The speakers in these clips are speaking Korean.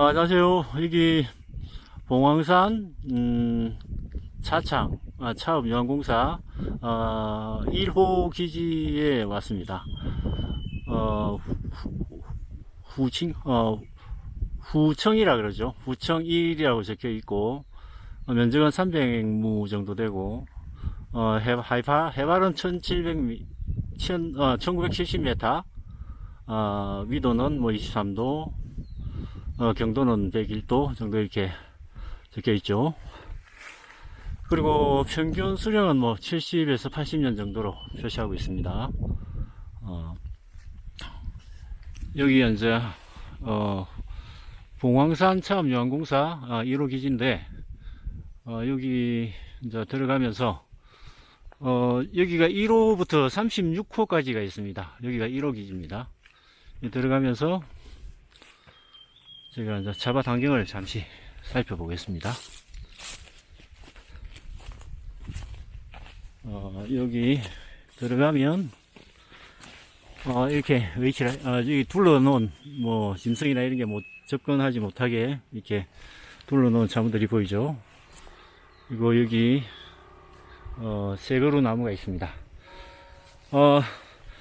아, 안녕하세요. 여기 봉황산 음, 차창 아, 차업 유한공사 어, 1호 기지에 왔습니다. 어, 후- 후칭 어, 후청이라 그러죠. 후청 1이라고 적혀 있고 어, 면적은 300무 정도 되고 어, 해, 해발, 해발 은 1700미, 1000, 어, 1970m 어, 위도는 뭐 23도 어, 경도는 101도 정도 이렇게 적혀 있죠. 그리고 평균 수령은 뭐 70에서 80년 정도로 표시하고 있습니다. 어, 여기 이제 어, 봉황산 차암유한공사 어, 1호 기지인데 어, 여기 이제 들어가면서 어, 여기가 1호부터 36호까지가 있습니다. 여기가 1호 기지입니다. 이 들어가면서 제가 이제 자바 환경을 잠시 살펴보겠습니다. 어, 여기 들어가면 어, 이렇게 위치를 어, 둘러놓은 뭐 짐승이나 이런 게못 접근하지 못하게 이렇게 둘러놓은 자무들이 보이죠. 그리고 여기 어, 새거루 나무가 있습니다. 어,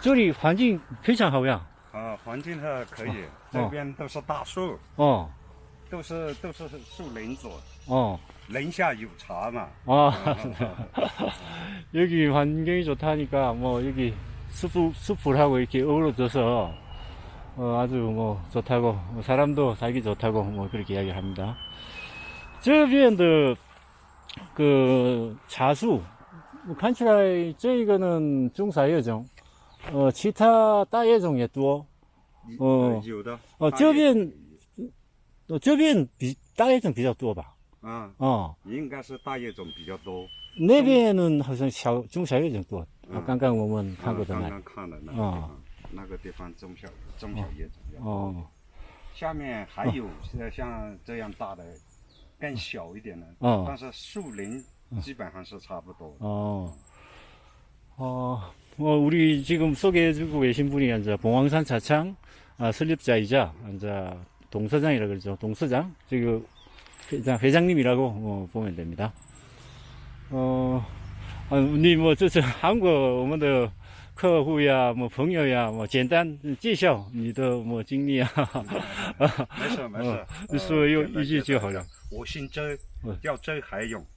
这里环境非常好呀。啊，环境还可以，哦这边都是大树，哦，都是都是树林子，哦，林下有茶嘛， 아, 여기 환경이 좋다니까, 뭐, 여기 숲, 숲을하고 이렇게 어우러져서, 어, 아주 뭐, 좋다고, 뭐 사람도 살기 좋다고, 뭐, 그렇게 이야기를 합니다. 这边的그 자수, 看起来这个呢中沙叶种， 呃，其他大叶种也多。哦有的，哦，这边，呃，这边比大叶种比较多吧？啊，哦，应该是大叶种比较多。那边好像小中小叶种多。啊嗯刚刚我们看过的刚刚看的那个地哦方，那个地方中小中小叶种要多。哦下面还有呃像这样大的，更小一点的，哦但是树林基本上是差不多。 어, 어, 뭐, 우리 지금 소개해주고 계신 분이 이제 봉황산 차창 아, 설립자이자 이제 동서장이라 그러죠. 동서장. 지금 회장, 회장님이라고 어, 보면 됩니다. 어, 아, 你们这是韩国我们的客户呀，么朋友呀，么简单介绍你的么经历啊。没事没事哦，呃你说有简单一句介绍下就好了。我姓周嗯，叫周海勇。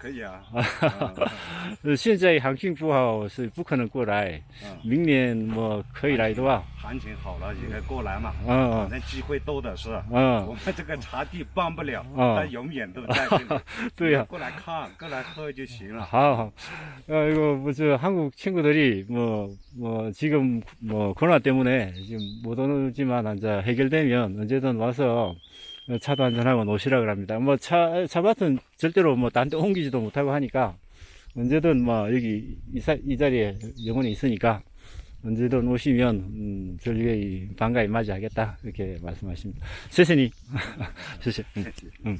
可以啊。呃现在行情不好，是不可能过来。嗯明年么可以来的话，行情好了也过来嘛，嗯反正机会多的是。我嗯，们这个茶地帮不了，嗯但永远都在这里。对呀过来看，过来喝就行了。 아, 어, 이거, 뭐, 저, 한국 친구들이, 뭐, 뭐, 지금, 뭐, 코로나 때문에 지금 못 오지만, 이제 해결되면 언제든 와서 어, 차도 한잔하고 노시라고 합니다. 뭐, 차, 차밭은 절대로 뭐, 딴 데 옮기지도 못하고 하니까, 언제든 뭐, 여기, 이, 사- 이 자리에 영원히 있으니까, 언제든 오시면, 음, 저희 반가이 맞이하겠다. 이렇게 말씀하십니다. 세세니. 세세. 음. 음.